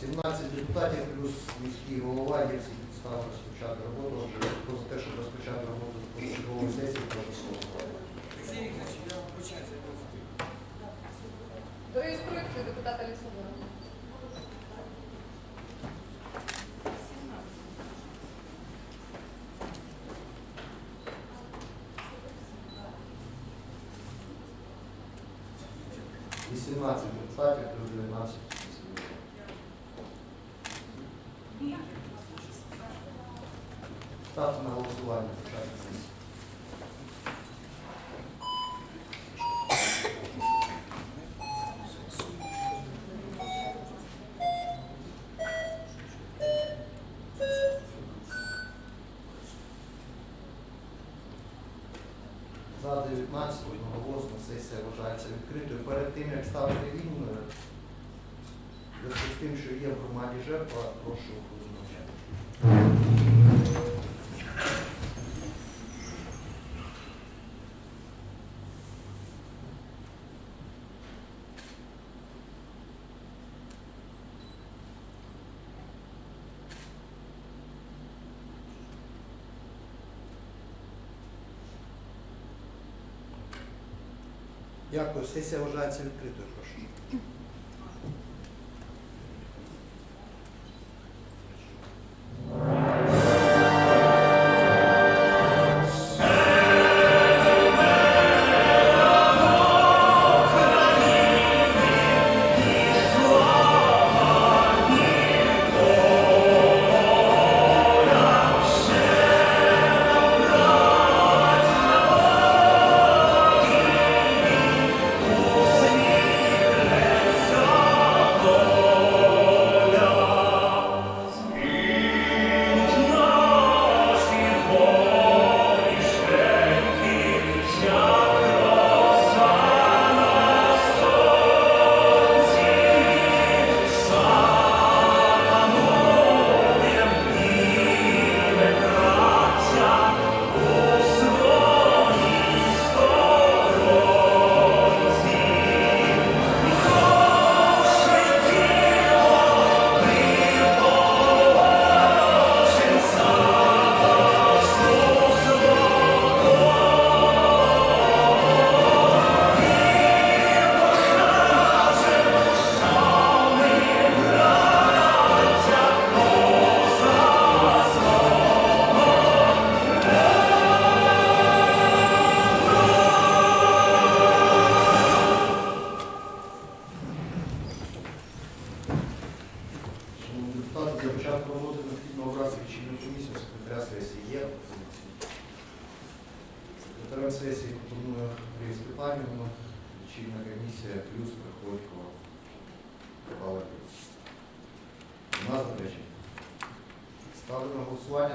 17 депутатів плюс міський голова є всі підстави розпочати роботу. Хто те, щоб розпочати роботу з позачергової сесії, прошу голосувати. Олексій Вікторович, я вибачаюся, я просто. Реєструйте депутата Лісового. – 18 депутатів плюс 19 міських голова. Ставте на голосування. За 19 одноголосно сесія вважається відкритою. Перед тим, як ставити він, е, в зв'язку з тим, що є в громаді жертва, прошу хвилину. Дякую. Сесія вважається відкритою. Прошу.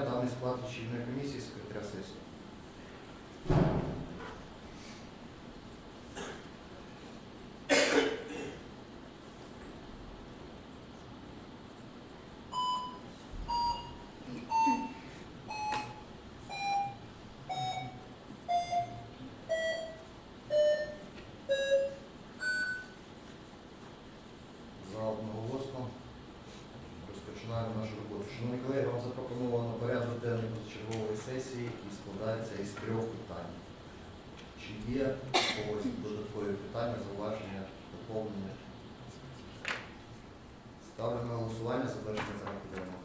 На голосування даний склад лічильної комісії секретаря сесії. За одноголосно розпочинаємо нашу роботу. Шановні колеги, вам позачергової сесії, який складається із трьох питань. Чи є когось додаткові питання, зауваження, доповнення? Ставлю на голосування завершення порядку денного.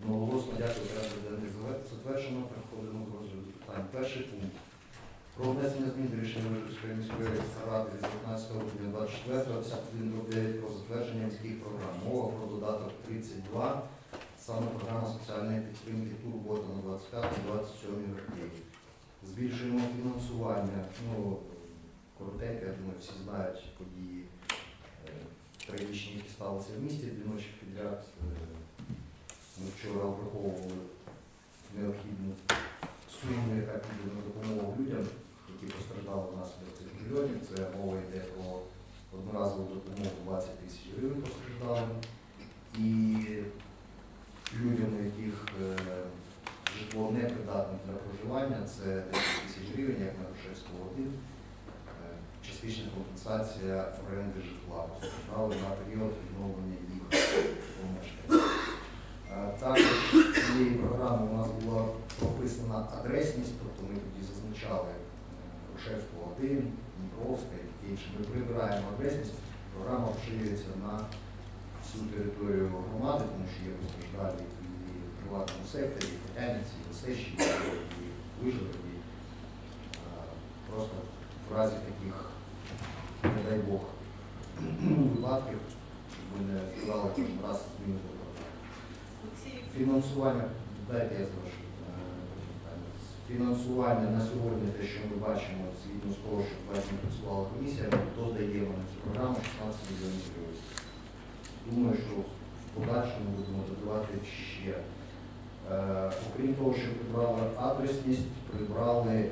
Одноголосно дякую, порядок денний заве- затверджено. Переходимо до розгляду питань. Перший пункт. Про внесення змін до рішення Вижівської міської ради від 19 грудня 24 9 про затвердження міських програм. Мова про додаток 32, саме програма соціальної підтримки турбота на 25-27 роки. Збільшуємо фінансування. Ну, коротенько, я думаю, всі знають події е, трагічні, які сталися в місті дві ночі підряд. Е, Ми вчора враховували необхідну суми, яка піде на допомогу людям, які постраждали внаслідок цих мільйонів. Це мова йде про одноразову допомогу 20 тисяч гривень постраждалим. І людям, у яких е, житло не придатне для проживання, це 10 тисяч гривень, як на Грушевського 1, е, частична компенсація оренди житла постраждали на період відновлення. Грушевського 1, Дніпровська і інше. Ми прибираємо адресність, програма поширюється на всю територію громади, тому що є постраждалі і в приватному секторі, і в і в Осещі, і Вижгороді. Просто в разі таких, не дай Бог, випадків, щоб ми не вкладали кожен раз зміни до програми. Фінансування, дайте я завершу. Фінансування на сьогодні, те, що ми бачимо, згідно з того, що власне працювала комісія, ми додаємо на цю програму 16 мільйонів гривень. Думаю, що в подальшому будемо додавати ще. Е, окрім того, що прибрали адресність, прибрали е,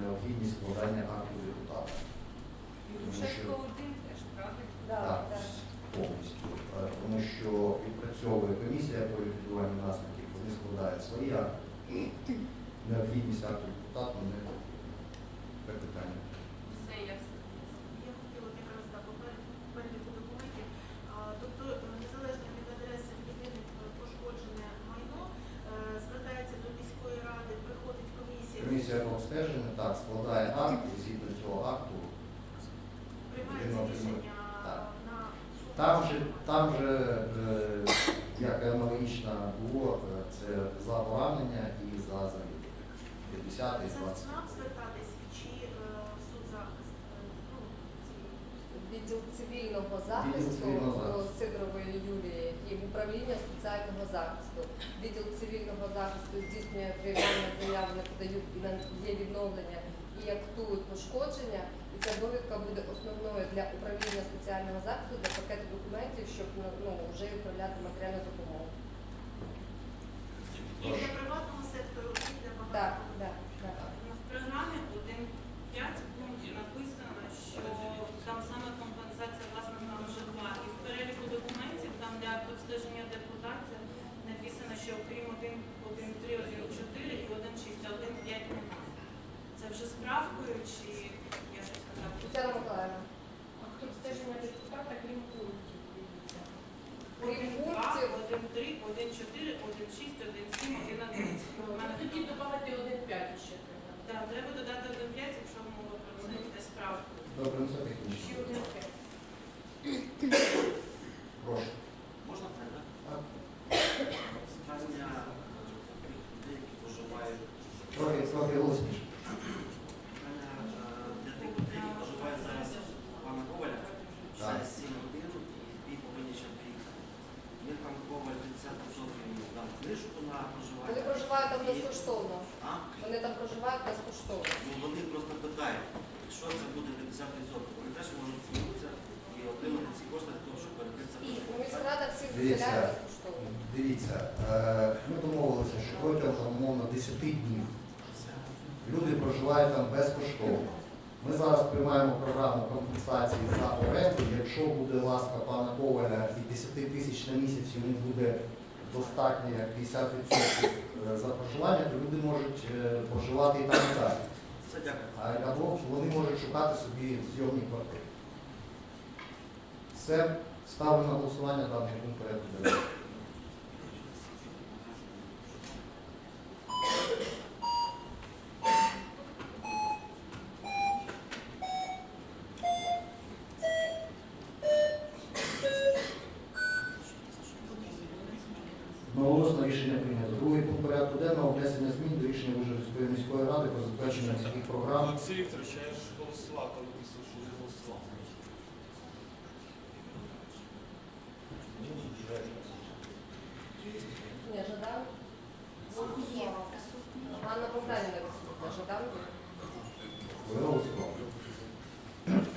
необхідність складання акту депутата. Грушевського один теж, правда? Так, повністю. Е, Тому що відпрацьовує комісія по ліквідуванню наслідків, вони складають свої акти. Необхідність акту депутата не це питання. Все, я все. Я хотіла якраз так переліку документів. Тобто, е, незалежно від адреси єдине пошкоджене майно е, звертається до міської ради, приходить комісія, Комісія по обстеженню так складає акт, і згідно цього акту приймається рішення на суд. Там же, там же е, як аналогічно було, е, це за поранення і за загибель. 50 і Це 20. нам звертатись чи е, суд захист? Е, Ну, Відділ цивільного захисту. Сидорової Юлії і управління соціального захисту. Відділ цивільного захисту здійснює приймання заяв, не подають є відновлення і актують пошкодження. І ця довідка буде основною для управління соціального захисту для пакету документів, щоб ну, ну, вже відправляти матеріальну допомогу. І для приватного сектору, і для Так, так, так. В програмі 1.5 пункті написано, що там саме компенсація власникам житла. І в переліку документів, там для обстеження депутатів, написано, що окрім 1.3, 1.4 і 1.6, 1.5 немає. Це вже справкою чи я щось сказав? Тетяна Миколаївна. А хто стеження депутата, крім пунктів, дивіться? Крім 1.2, пунктів, 1.3, 1.4, 1.6, 1.7, 1.11. У мене Ну, Тоді додати один п'ять ще треба. Так, треба додати 1.5, якщо мова про це йде справку. Добре, ну це Ще технічно. один п'ять. Прошу. Можна так? Так. Питання людей, які проживають. Трохи, трохи е, для тих людей, які проживають зараз пана Коваля. Це 7 годин і повинні ще приїхати. Він там Коваль 50% дав знижку на вони проживають там безкоштовно. А? Вони там проживають безкоштовно. Ну вони просто питають, якщо це буде 50%, вони теж можуть звернутися і отримати ці кошти для того, щоб перекрити це. Ну, міськрада всіх заселяє безкоштовно. Дивіться, е, ми домовилися, що протягом умовно 10 днів люди проживають там безкоштовно. Ми зараз приймаємо програму компенсації за оренду. Якщо буде ласка пана Коваля і 10 тисяч на місяць йому буде достатньо як 50% за проживання, то люди можуть е, проживати і там і так. Або вони можуть шукати собі зйомні квартири. Все, ставлю на голосування даний пункт порядку денного. Одноголосно рішення прийнято. Другий пункт порядку денного внесення змін до рішення Вижгородської міської ради про затвердження міських програм. Олексій Вікторович, я ж голосував, коли писав, що не голосував. Ні, Жадан. Ганна Богданівна відсутня. Жадан. Ви голосували.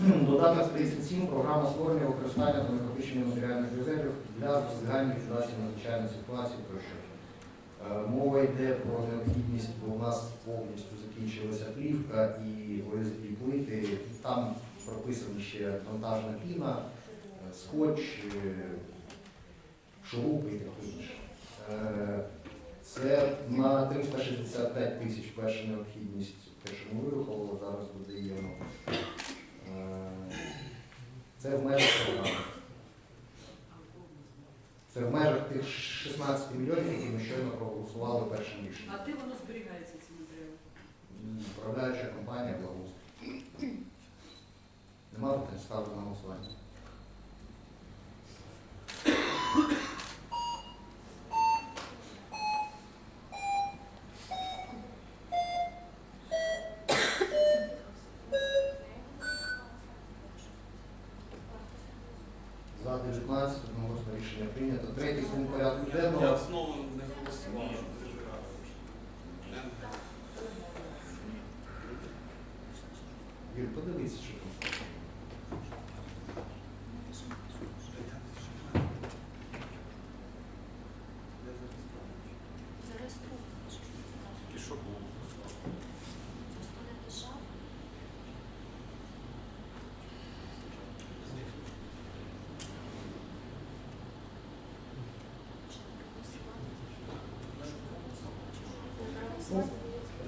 Додаток 37. Програма створення використання та накопичення матеріальних резервів для запобігання ліквідації надзвичайної ситуації тощо. Е, Мова йде про необхідність, бо у нас повністю закінчилася плівка і ОСБ плити. Там прописані ще монтажна піна, е, скотч, е, шурупи і таке інше. Це на 365 тисяч перша необхідність, те, що ми вирахували, зараз додаємо. Е, Це в межах програми. Це в межах тих 16 мільйонів, які ми щойно проголосували першим рішенням. А де воно зберігається, ці матеріали? Управляюча компанія благоустрій. Нема питань, ставлю на голосування. За 19 одноголосно рішення прийнято. Третій пункт порядку Я денного. знову не голосував. Не- Юрій, подивися, що там. І що було?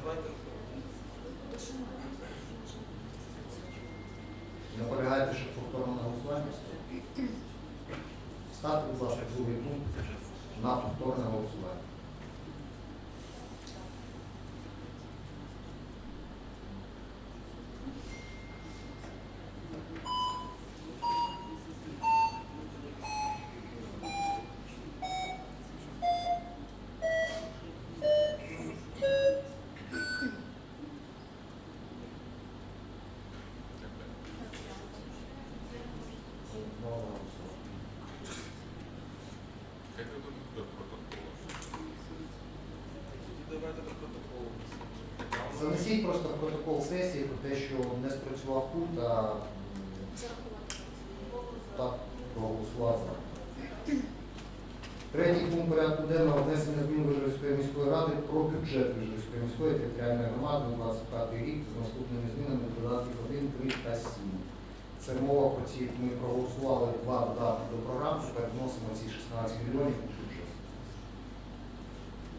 Давайте. Наполягаєте, щоб повторно на голосування? Ставте, будь ласка, другий пункт на повторне голосування. Знову на голосування. Тоді давайте до протоколу. Занесіть просто в сесії про те, що не спрацював пункт, а так проголосував. Третій пункт порядку денного внесення змін Вижгородської міської ради про бюджет Вижгородської міської територіальної громади на 25 рік з наступними змінами додатків 1, 3 та 7. Це мова про ці, ми проголосували два додатки до програм, тепер вносимо ці 16 мільйонів у бюджет.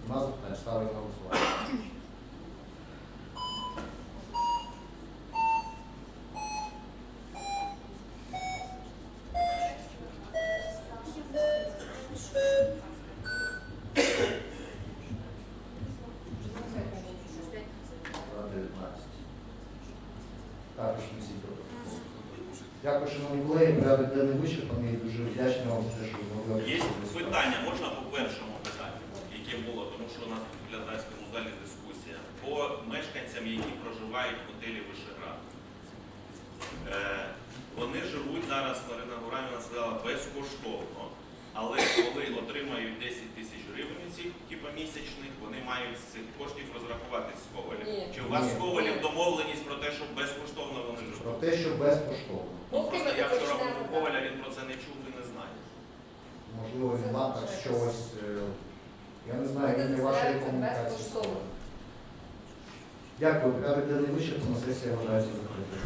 Нема запитань, ставлю на голосування. За 19. Також несіть протокол. Дякую, шановні колеги. Порядок денний вичерпаний. Дуже вдячний вам за те, що ви могли. Є питання, можна по першому питанню, яке було, тому що у нас в глядацькому залі дискусія. По мешканцям, які проживають в готелі Вишеград. Е, вони живуть зараз, Марина Гураміна сказала, безкоштовно. Але коли отримають 10 тисяч гривень цих типу, мають з цих коштів розрахуватись з Ковалем. Ні. Чи у вас з Ковалем домовленість про те, що безкоштовно вони живуть? Про те, що безкоштовно. Ну, просто я вчора був у Коваля, він про це не чув і не знає. Можливо, він вам так чогось. е, Я не знаю, він не вашої комунікації. безкоштовно. Дякую. Порядок денний вичерпано. Сесія вважається закритою.